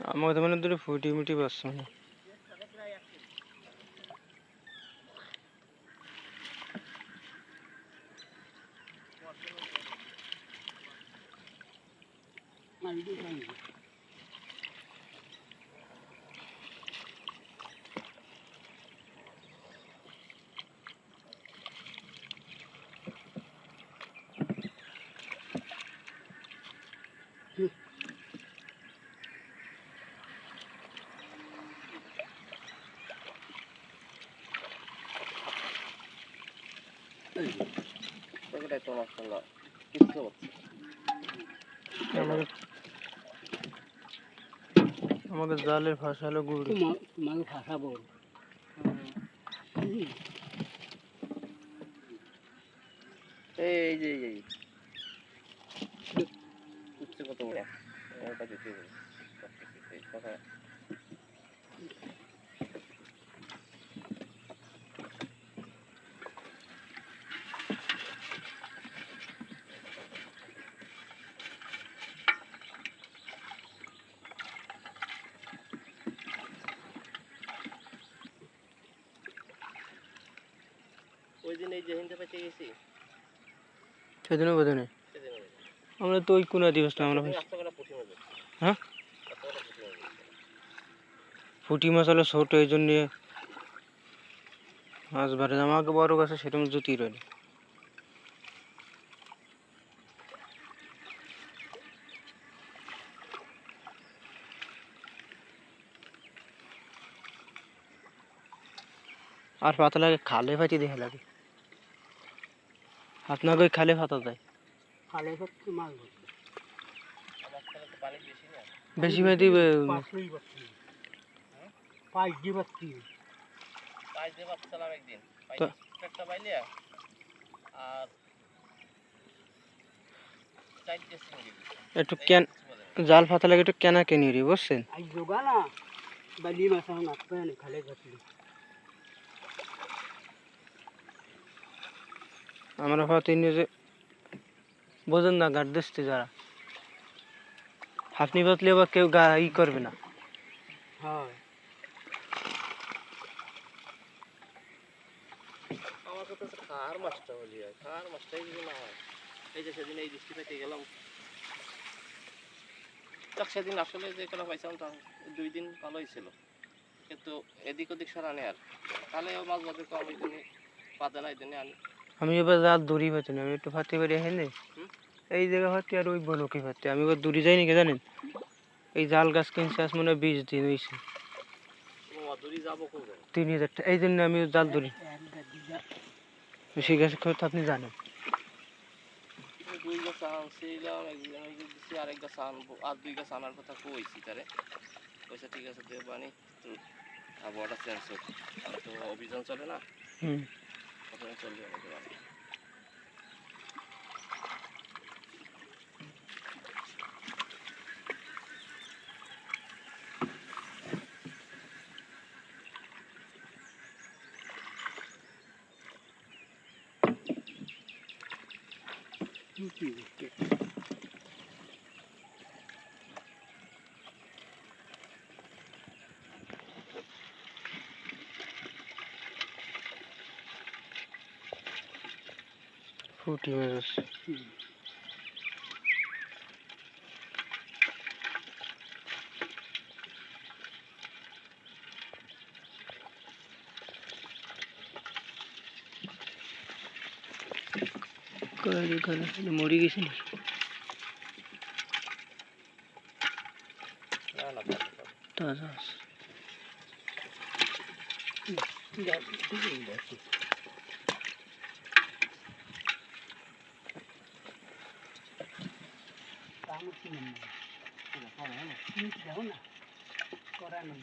আমাদের মানে দুটো ফুটি মুটি পাচ্ছে মানে এটাই তো মাশাআল্লাহ। কিছু হচ্ছে আমাদের ভাষা হলো গুড়ি। তোমাকে ফাঁসাবো এই যে এই কত বড়? কথা ওই দিন এই যে হিন্দে গেছি সেদিনও বোধ নেই সেদিন ওই দিন। আমরা তো ওই কোনা দিবস না আমরা মাছ। হ্যাঁ? পুঁটি মাছ হলো ছোট এই জন্য মাছ বাড়ে আমাকে বড় গাছে সেরকম জুতি রইল আর পাতা লাগে খালে ফাটি দেখে লাগে আপনাকে ওই খালে ফাতা যায় খালে মাছ বেশি না বেশি ফাটি পাঁচই পাচ্ছি পাঁচ দিয়ে পাচ্ছি পাঁচ দিয়ে পাচ্ছিলাম একদিন। একটা পাইলিয়া আর একটু কেন জাল ফাতা লাগে একটু কেনা কেনি বুঝছেন? যোগা না বালি মাছ এখন খালে আমরা নিয়ে যে বোঝেন না গাড় দিচ্ছে যারা। হাফনি পাতলে আবার কেউ গা ই করবে না। হয়। আমার কথা খার মাছটা হলি খার মাছটাই যদি না হয়? এই যে সেদিন এই দৃষ্টি পেতে গেলাম। যাক সেদিন আসলে যে কটা পাইছিলাম তা দুই দিন ভালোই ছিল। কিন্তু এদিক ওদিক সরানে আর। তাহলে মাছ বাজার কম ওই দিনে পাতে না এই দিনে আনি আমি এবার জাল দূরি পাতি না আমি একটু ফাতে পারি হুম? এই জায়গা ফাতে আর ওই বলকি ফাতে আমি এবার দূরে যাই নাকি জানেন? এই জাল গাছ কিনছে আজ মনে হয় বিশ দিন হয়েছে তিন হাজার টাকা এই জন্য আমি জাল দূরি বেশি গাছের খরচ আপনি জানেন। দুই গাছ আনছিলাম একদিন ওই যে দিছি আরেক গাছ আনব আর দুই গাছ আনার কথা কইছি তারে। কইছে ঠিক আছে দেব আনি আবহাওয়াটা চেঞ্জ হোক। তো অভিযান চলে না। হুম। ওখানে চলবে না দেব আনি। ফুটি মাছ আছে। কই রে কই রে, মরে গেছে নাকি? না না Corano.